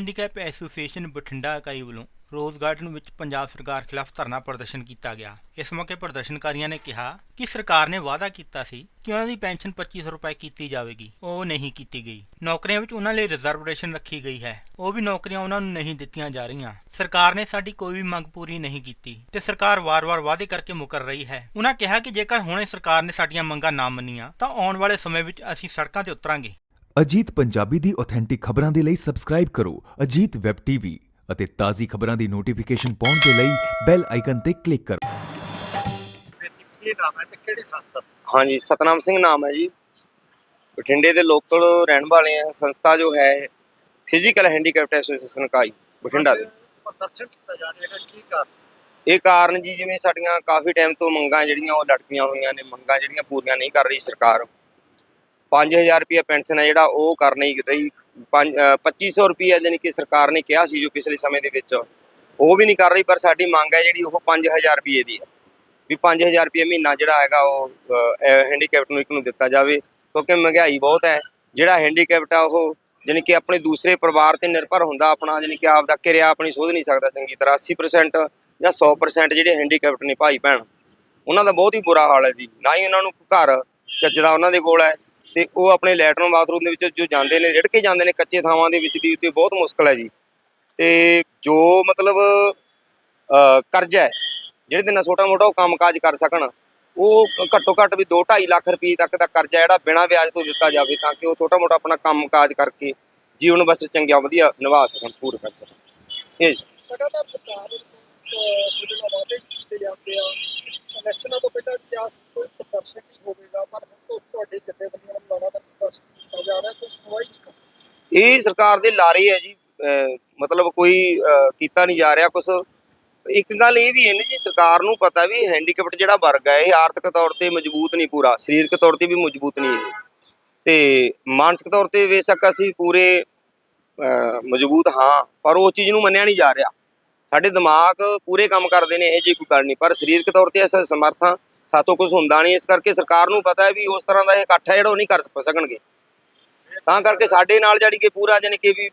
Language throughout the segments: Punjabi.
ਹੈਂਡੀਕੈਪ ਐਸੋਸੀਏਸ਼ਨ ਬਠਿੰਡਾ ਇਕਾਈ ਵੱਲੋਂ ਰੋਜ਼ ਗਾਰਡਨ ਵਿੱਚ ਪੰਜਾਬ ਸਰਕਾਰ ਖਿਲਾਫ ਧਰਨਾ ਪ੍ਰਦਰਸ਼ਨ ਕੀਤਾ ਗਿਆ। ਇਸ ਮੌਕੇ ਪ੍ਰਦਰਸ਼ਨਕਾਰੀਆਂ ਨੇ ਕਿਹਾ ਕਿ ਸਰਕਾਰ ਨੇ ਵਾਅਦਾ ਕੀਤਾ ਸੀ ਕਿ ਉਹਨਾਂ ਦੀ ਪੈਨਸ਼ਨ 2500 ਰੁਪਏ ਕੀਤੀ ਜਾਵੇਗੀ। ਉਹ ਨਹੀਂ ਕੀਤੀ ਗਈ। ਨੌਕਰੀਆਂ ਵਿੱਚ ਉਹਨਾਂ ਲਈ ਰਿਜ਼ਰਵੇਸ਼ਨ ਰੱਖੀ ਗਈ ਹੈ। ਉਹ ਵੀ ਨੌਕਰੀਆਂ ਉਹਨਾਂ ਨੂੰ ਨਹੀਂ ਦਿੱਤੀਆਂ ਜਾ ਰਹੀਆਂ। ਸਰਕਾਰ ਨੇ ਸਾਡੀ ਕੋਈ ਵੀ ਮੰਗ ਪੂਰੀ ਨਹੀਂ ਕੀਤੀ ਤੇ ਸਰਕਾਰ ਵਾਰ-ਵਾਰ ਵਾਅਦੇ ਕਰਕੇ ਮੁਕਰ ਰਹੀ ਹੈ। ਉਹਨਾਂ ਕਿਹਾ ਕਿ ਜੇਕਰ ਹੁਣੇ ਸਰਕਾਰ ਨੇ ਸਾਡੀਆਂ ਮੰਗਾਂ ਨਾ ਮੰਨੀਆਂ ਤਾਂ ਆਉਣ ਵਾਲੇ ਸਮੇਂ ਵਿੱਚ ਅਸੀਂ ਸੜਕਾਂ ਤੇ ਉਤਰਾਂਗੇ। ਅਜੀਤ ਪੰਜਾਬੀ ਦੀ ਆਥੈਂਟਿਕ ਖਬਰਾਂ ਦੇ ਲਈ ਸਬਸਕ੍ਰਾਈਬ ਕਰੋ ਅਜੀਤ ਵੈਬ ਟੀਵੀ ਅਤੇ ਤਾਜ਼ੀ ਖਬਰਾਂ ਦੀ ਨੋਟੀਫਿਕੇਸ਼ਨ ਪਾਉਣ ਦੇ ਲਈ ਬੈਲ ਆਈਕਨ ਤੇ ਕਲਿੱਕ ਕਰੋ। ਕੀ ਨਾਮ ਹੈ ਤੇ ਕਿਹੜੀ ਸੰਸਥਾ? ਹਾਂਜੀ ਸਤਨਾਮ ਸਿੰਘ ਨਾਮ ਹੈ ਜੀ। ਬਠਿੰਡੇ ਦੇ ਲੋਕਲ ਰਹਿਣ ਵਾਲੇ ਆ ਸੰਸਥਾ ਜੋ ਹੈ ਫਿਜ਼ੀਕਲ ਹੈਂਡੀਕੈਪਟ ਐਸੋਸੀਏਸ਼ਨ ਕਾਈ ਬਠਿੰਡਾ ਦੇ। ਪ੍ਰਦਰਸ਼ਨ ਕੀਤਾ ਜਾ ਰਿਹਾ ਹੈ। ਕੀ ਕਾਰਨ? ਇਹ ਕਾਰਨ ਜੀ ਜਿਵੇਂ ਸਾਡੀਆਂ ਕਾਫੀ ਟਾਈਮ ਤੋਂ ਮੰਗਾਂ ਜਿਹੜੀਆਂ ਉਹ ਲਟਕੀਆਂ ਹੋਈਆਂ ਨੇ। ਮੰਗਾਂ ਜਿਹੜੀਆਂ ਪੂਰੀਆਂ ਨਹੀਂ ਕਰ ਰਹੀ ਸਰਕਾਰ। 5000 ਰੁਪਏ ਪੈਨਸ਼ਨ ਹੈ ਜਿਹੜਾ ਉਹ ਕਰ ਨਹੀਂ ਰਹੀ ਪੰਜ- ਅਹ 2500 ਰੁਪਏ ਜਾਨੀ ਕਿ ਸਰਕਾਰ ਨੇ ਕਿਹਾ ਸੀ ਜੋ ਪਿਛਲੇ ਸਮੇਂ ਦੇ ਵਿੱਚ। ਉਹ ਵੀ ਨਹੀਂ ਕਰ ਰਹੀ, ਪਰ ਸਾਡੀ ਮੰਗ ਹੈ ਜਿਹੜੀ ਉਹ 5000 ਰੁਪਏ ਦੀ ਹੈ। ਵੀ 5000 ਰੁਪਏ ਮਹੀਨਾ ਜਿਹੜਾ ਹੈਗਾ ਉਹ ਹੈਂਡੀਕੈਪਟ ਨੂੰ ਇੱਕ ਨੂੰ ਦਿੱਤਾ ਜਾਵੇ, ਕਿਉਂਕਿ ਮਹਿੰਗਾਈ ਬਹੁਤ ਹੈ। ਜਿਹੜਾ ਹੈਂਡੀਕੈਪਟ ਆ ਉਹ ਜਾਣੀ ਕਿ ਆਪਣੇ ਦੂਸਰੇ ਪਰਿਵਾਰ ਤੇ ਨਿਰਭਰ ਹੁੰਦਾ, ਆਪਣਾ ਜਾਣੀ ਕਿ ਆਪਦਾ ਕਿਰਿਆ ਆਪਣੀ ਸੋਧ ਨਹੀਂ ਸਕਦਾ ਚੰਗੀ ਤਰ੍ਹਾਂ। 80% ਜਾਂ 100% ਜਿਹੜੇ ਹੈਂਡੀਕੈਪਟ ਨੇ ਭਾਈ ਭੈਣ ਉਹਨਾਂ ਦਾ ਬਹੁਤ ਹੀ ਬੁਰਾ ਹਾਲ ਹੈ ਜੀ। ਨਾ ਹੀ ਉਹਨਾਂ ਨੂੰ ਘਰ ਚੱਜਦਾ ਉਹਨਾਂ ਦੇ ਕੋਲ ਹੈ ਤੇ ਉਹ ਆਪਣੇ ਲੈਟਰਨ ਬਾਥਰੂਮ ਦੇ ਵਿੱਚ ਜੋ ਜਾਂਦੇ ਨੇ ਰਿੜ ਕੇ ਜਾਂਦੇ ਨੇ ਕੱਚੇ ਥਾਵਾਂ ਦੇ ਵਿੱਚ ਦੀ ਉੱਤੇ ਬਹੁਤ ਮੁਸ਼ਕਲ ਹੈ ਜੀ। ਤੇ ਜੋ ਮਤਲਬ ਕਰਜ਼ਾ ਹੈ, ਜਿਹੜੇ ਦੇ ਨਾਲ ਛੋਟਾ ਮੋਟਾ ਉਹ ਕੰਮਕਾਜ ਕਰ ਸਕਣ, ਉਹ ਘੱਟੋ ਘੱਟ ਵੀ 2.5 ਲੱਖ ਰੁਪਏ ਤੱਕ ਦਾ ਕਰਜ਼ਾ ਜਿਹੜਾ ਬਿਨਾਂ ਵਿਆਜ ਤੋਂ ਦਿੱਤਾ ਜਾਵੇ, ਤਾਂ ਕਿ ਉਹ ਛੋਟਾ ਮੋਟਾ ਆਪਣਾ ਕੰਮਕਾਜ ਕਰਕੇ ਜੀਵਨ ਬਸਰ ਚੰਗਿਆ, ਵਧੀਆ ਨਿਭਾ ਸਕਣ, ਪੂਰਾ ਕਰ ਸਕਣ। ਇਹ ਲਗਾਤਾਰ ਸਰਕਾਰ ਜਿਹੜੇ ਵਾਅਦੇ ਕੀਤੇ ਜਾਂਦੇ ਆ, ਇਲੈਕਸ਼ਨਾਂ ਤੋਂ ਪਹਿਲਾਂ ਕਿਹਾ ਕੋਈ ਪ੍ਰਦਰਸ਼ਨ ਹੋਵੇਗਾ, ਪਰ ਹੁਣ ਤੋਂ ਤੁਹਾਡੇ ਜਥੇਬੰਦੀਆਂ ਨੂੰ ਲਗਾਤਾਰ ਪ੍ਰਦਰਸ਼ਨ ਕੀਤਾ ਜਾ ਰਿਹਾ ਕੋਈ ਸੁਣਵਾਈ ਨਹੀਂ ਕਰ ਰਹੀ। ਇਹ ਸਰਕਾਰ ਦੇ ਲਾਰੇ ਹੈ ਜੀ, ਅਹ, ਮਤਲਬ ਕੋਈ, ਅਹ, ਕੀਤਾ ਨਹੀਂ ਜਾ ਰਿਹਾ ਕੁਝ ਇੱਕ ਗੱਲ ਇਹ ਵੀ ਹੈ ਨਾ ਜੀ, ਸਰਕਾਰ ਨੂੰ ਪਤਾ ਵੀ ਹੈਂਡੀਕੈਪਟ ਜਿਹੜਾ ਵਰਗ ਹੈ, ਇਹ ਆਰਥਿਕ ਤੌਰ ਤੇ ਮਜ਼ਬੂਤ ਨਹੀਂ ਪੂਰਾ, ਸਰੀਰਕ ਤੌਰ ਤੇ ਵੀ ਮਜ਼ਬੂਤ ਨਹੀਂ ਇਹ ਤੇ ਮਾਨਸਿਕ ਤੌਰ ਤੇ ਬੇਸ਼ੱਕ ਅਸੀਂ ਪੂਰੇ, ਅਹ, ਮਜ਼ਬੂਤ ਹਾਂ, ਪਰ ਉਹ ਚੀਜ਼ ਨੂੰ ਮੰਨਿਆ ਨਹੀਂ ਜਾ ਰਿਹਾ। ਸਾਡੇ ਦਿਮਾਗ ਪੂਰੇ ਕੰਮ ਕਰਦੇ ਨੇ, ਇਹ ਜੀ ਕੋਈ ਗੱਲ ਨਹੀਂ, ਪਰ ਸਰੀਰਕ ਤੌਰ ਤੇ ਅਸੀਂ ਸਮਰਥ ਹਾਂ, ਸਾਤੋਂ ਕੁਝ ਹੁੰਦਾ ਨਹੀਂ, ਇਸ ਕਰਕੇ ਸਰਕਾਰ ਨੂੰ ਪਤਾ ਹੈ ਵੀ ਉਸ ਤਰ੍ਹਾਂ ਦਾ ਇਹ ਇਕੱਠ ਹੈ, ਜਿਹੜਾ ਉਹ ਨਹੀਂ ਕਰ ਸਕਣਗੇ। ਤਾਂ ਕਰਕੇ ਸਾਡੇ ਨਾਲ ਜਿਹੜੀ ਕਿ ਪੂਰਾ ਜਾਣੀ ਕਿ ਵੀ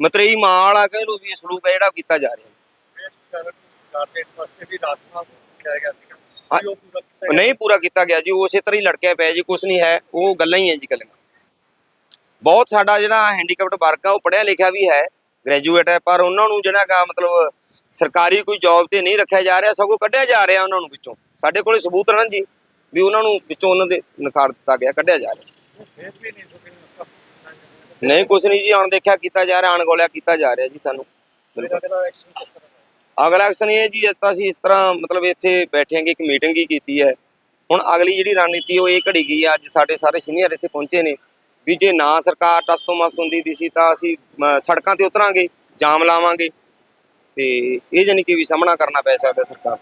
ਮਤਰੇਈ ਮਾਂ ਵਾਲਾ ਕਹਿ ਲਓ ਵੀ ਸਲੂਕ ਹੈ ਜਿਹੜਾ ਕੀਤਾ ਜਾ ਰਿਹਾ। ਕਿ। ਨਹੀਂ ਪੂਰਾ ਕੀਤਾ ਗਿਆ ਜੀ ਉਸੇ ਤਰ੍ਹਾਂ ਹੀ ਲੜਕਿਆ ਪਿਆ ਜੀ ਕੁਝ ਨਹੀਂ ਹੈ ਉਹ ਗੱਲਾਂ ਹੀ ਹੈ ਜੀ ਗੱਲਾਂ ਬਹੁਤ ਸਾਡਾ ਜਿਹੜਾ ਹੈਂਡੀਕੈਪਟ ਵਰਗ ਆ ਉਹ ਪੜ੍ਹਿਆ ਲਿਖਿਆ ਵੀ ਹੈ ਗ੍ਰੈਜੂਏਟ ਹੈ ਪਰ ਉਹਨਾਂ ਨੂੰ ਜਿਹੜਾ ਗਾ ਮਤਲਬ ਸਰਕਾਰੀ ਕੋਈ ਜੌਬ ਤੇ ਨਹੀਂ ਰੱਖਿਆ ਜਾ ਰਿਹਾ ਸਗੋਂ ਕੱਢਿਆ ਜਾ ਰਿਹਾ ਉਹਨਾਂ ਨੂੰ ਵਿੱਚੋਂ ਸਾਡੇ ਕੋਲੇ ਸਬੂਤ ਹਨ ਜੀ ਵੀ ਉਹਨਾਂ ਨੂੰ ਵਿੱਚੋਂ ਉਹਨਾਂ ਦੇ ਨਕਾਰ ਦਿੱਤਾ ਗਿਆ ਕੱਢਿਆ ਜਾ ਰਿਹਾ ਨਹੀਂ ਸੁਣੀ ਨਹੀਂ ਜੀ ਅਣਦੇਖਿਆ ਕੀਤਾ ਜਾ ਰਿਹਾ ਅਣਗੌਲਿਆ ਕੀਤਾ ਜਾ ਰਿਹਾ ਜੀ ਸਾਨੂੰ। ਤਰ੍ਹਾਂ ਅਗਲਾ ਐਕਸ਼ਨ ਇਹ ਜੀ ਇਸ ਤਾਂ ਅਸੀਂ ਇਸ ਤਰ੍ਹਾਂ ਮਤਲਬ ਇੱਥੇ ਬੈਠੇਂਗੇ ਇੱਕ ਮੀਟਿੰਗ ਹੀ ਕੀਤੀ ਹੈ। ਹੁਣ ਅਗਲੀ ਜਿਹੜੀ ਰਣਨੀਤੀ ਉਹ ਇਹ ਘੜੀ ਗਈ ਅੱਜ ਸਾਡੇ ਸਾਰੇ ਸੀਨੀਅਰ ਇੱਥੇ ਪਹੁੰਚੇ ਨੇ ਵੀ ਜੇ ਨਾ ਸਰਕਾਰ ਟਸ ਤੋਂ ਮਸ ਹੁੰਦੀ ਦੀ ਸੀ ਤਾਂ ਅਸੀਂ ਸੜਕਾਂ ਤੇ ਉਤਰਾਂਗੇ ਜਾਮ ਲਾਵਾਂਗੇ। ਤੇ ਇਹ ਜਾਨੀ ਕਿ ਵੀ ਸਾਹਮਣਾ ਕਰਨਾ ਪੈ ਸਕਦਾ ਸਰਕਾਰ।